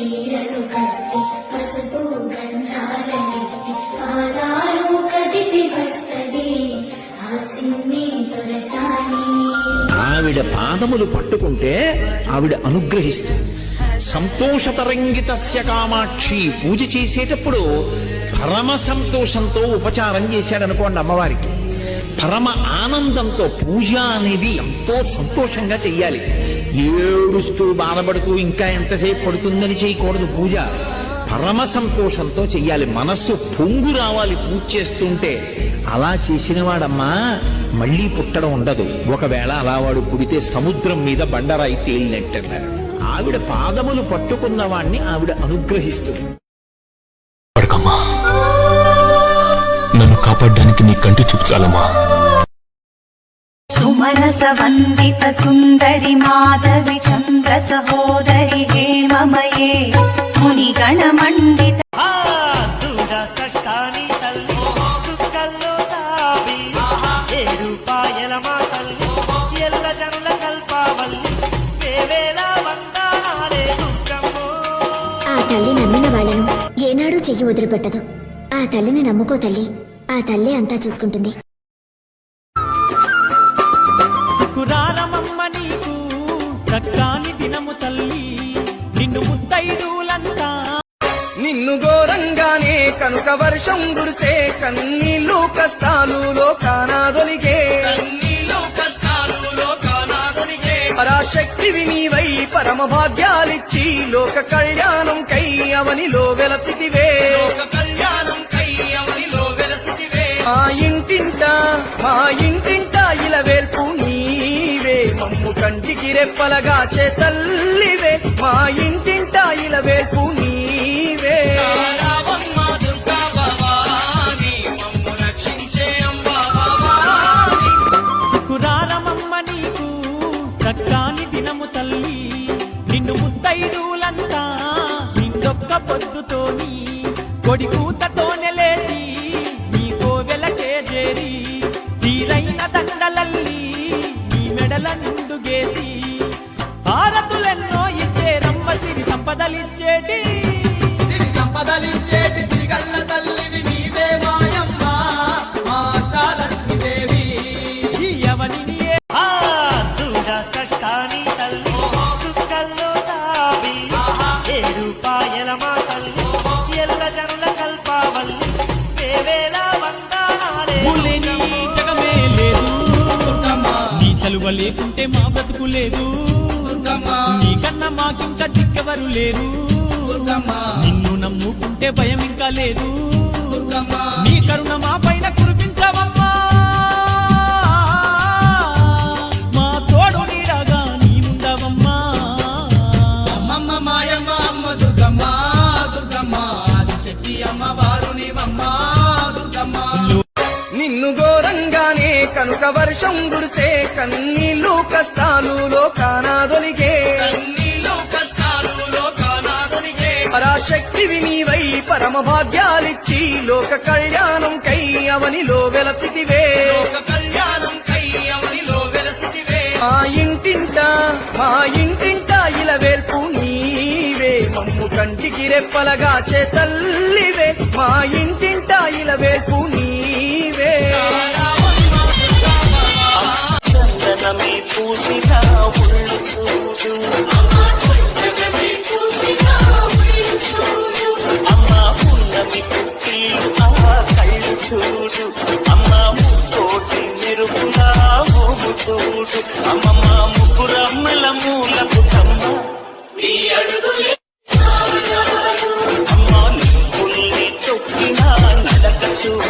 చీరలు కస్తి పసుపు గంధాలెత్తి పాదాలు కదిపి వస్తది ఆ సిన్ని దొరసాని ఆవిడ పాదములు పట్టుకుంటే ఆవిడ అనుగ్రహిస్తుంది. సంతోషతరంగితస్య కామాక్షి పూజ చేసేటప్పుడు పరమ సంతోషంతో ఉపచారం చేశాడనుకోండి అమ్మవారికి. పరమ ఆనందంతో పూజ అనేది ఎంతో సంతోషంగా చెయ్యాలి. ఏడుస్తూ బాధపడుతూ ఇంకా ఎంతసేపు పడుతుందని చేయకూడదు పూజ. పరమ సంతోషంతో చెయ్యాలి. మనస్సు పొంగు రావాలి పూజ చేస్తుంటే. అలా చేసిన వాడమ్మా మళ్ళీ పుట్టడం ఉండదు. ఒకవేళ అలా వాడు పుడితే సముద్రం మీద బండరాయి తేలినట్టన్నారు. ఆవిడ పాదములు పట్టుకున్న వాణ్ణి ఆవిడ అనుగ్రహిస్తుంది. నన్ను కాపాడడానికి నీ కంటి చూపు చాలమ్మా. సుందరి మాధవి చంద్ర సహోదరి హేమమయే మునిగణ మండిత చూడ చట్టాని తల్లి నమ్మిన వాళ్ళను ఏనాడూ చెయ్యి వదిలిపెట్టదు ఆ తల్లిని నమ్ముకో తల్లి ఆ తల్లి అంతా చూసుకుంటుంది కురారమమ్మ నీకు చక్కాని దినము తల్లి. నిన్ను ముత్తైదులంతా నిన్ను ఘోరంగానే కనుక వర్షం కురిసే కన్నీళ్ళు కష్టాలు లోకానాదొలిగే పరాశక్తివి నీవై పరమ భాగ్యాలిచ్చి లోక కళ్యాణం కై అవనిలో వెలసితివే. రెప్పలగాచే తల్లివే మా ఇంటింట ఇలవేల్పు నీవే. కురారమమ్మ నీకు చక్కాని దినము తల్లి నిన్ను ముత్తైదులంతా నిండొక్క పొద్దుతోని కొడి కూతతోనే లేచి నీ కోవెలకే చేరి తీరైన దండలల్లి నీ మెడల నిండుగేసి సిరి సంపదలిచ్చేటి సంపదలిచ్చేటి సిరిగల్ల తల్లివి నీవే మాయమ్మ మా అష్టాలక్ష్మీదేవి ఎవరిని ఆ చూడ చట్టాని తల్లి చుక్కల్లో తావి ఏడు పాయల మా తల్లి ఎల్ల జనుల కల్పావల్లి. వేవేల వందనాలే. జగమే లేదు. నీ చలువ లేకుంటే మా బ్రతుకు లేదు. నీకన్నా మాకింకా దిక్కెవరు లేరు. నిన్ను నమ్ముకుంటే భయం ఇంకా లేదు. నీ కరుణ మా పైన కురిపించవమ్మా. మా తోడు నీడగా నీ ఉండవమ్మా. అమ్మమ్మ మాయమ్మ అమ్మ దుర్గమ్మ దుర్గమ్మ. ఆదిశక్తి అమ్మ వారు నీవమ్మ దుర్గమ్మ. నిన్ను ఘోరంగానే కనుక వర్షం కురిసే కన్నీళ్ళు కష్టాలు లోకానాదొలిగే పరాశక్తివి నీవై పరమ భాగ్యాలిచ్చి లోక కళ్యాణం కై అవనిలో వెలసితివే. మా ఇంటింట మా ఇంటింట ఇలవేల్పు నీవే. మమ్ము కంటికి రెప్పలగాచే తల్లివే మా ఇంటింట ఇలవేల్పు నీవే. చందనమే పూసిన ఒళ్ళు చూడు. అమ్మ తోటి మెరుగులావు చూడు అమ్మమ్మ ముగ్గురమ్మల మూలకు తమ్మ అమ్మ నీ తొక్కిన నడక చూడు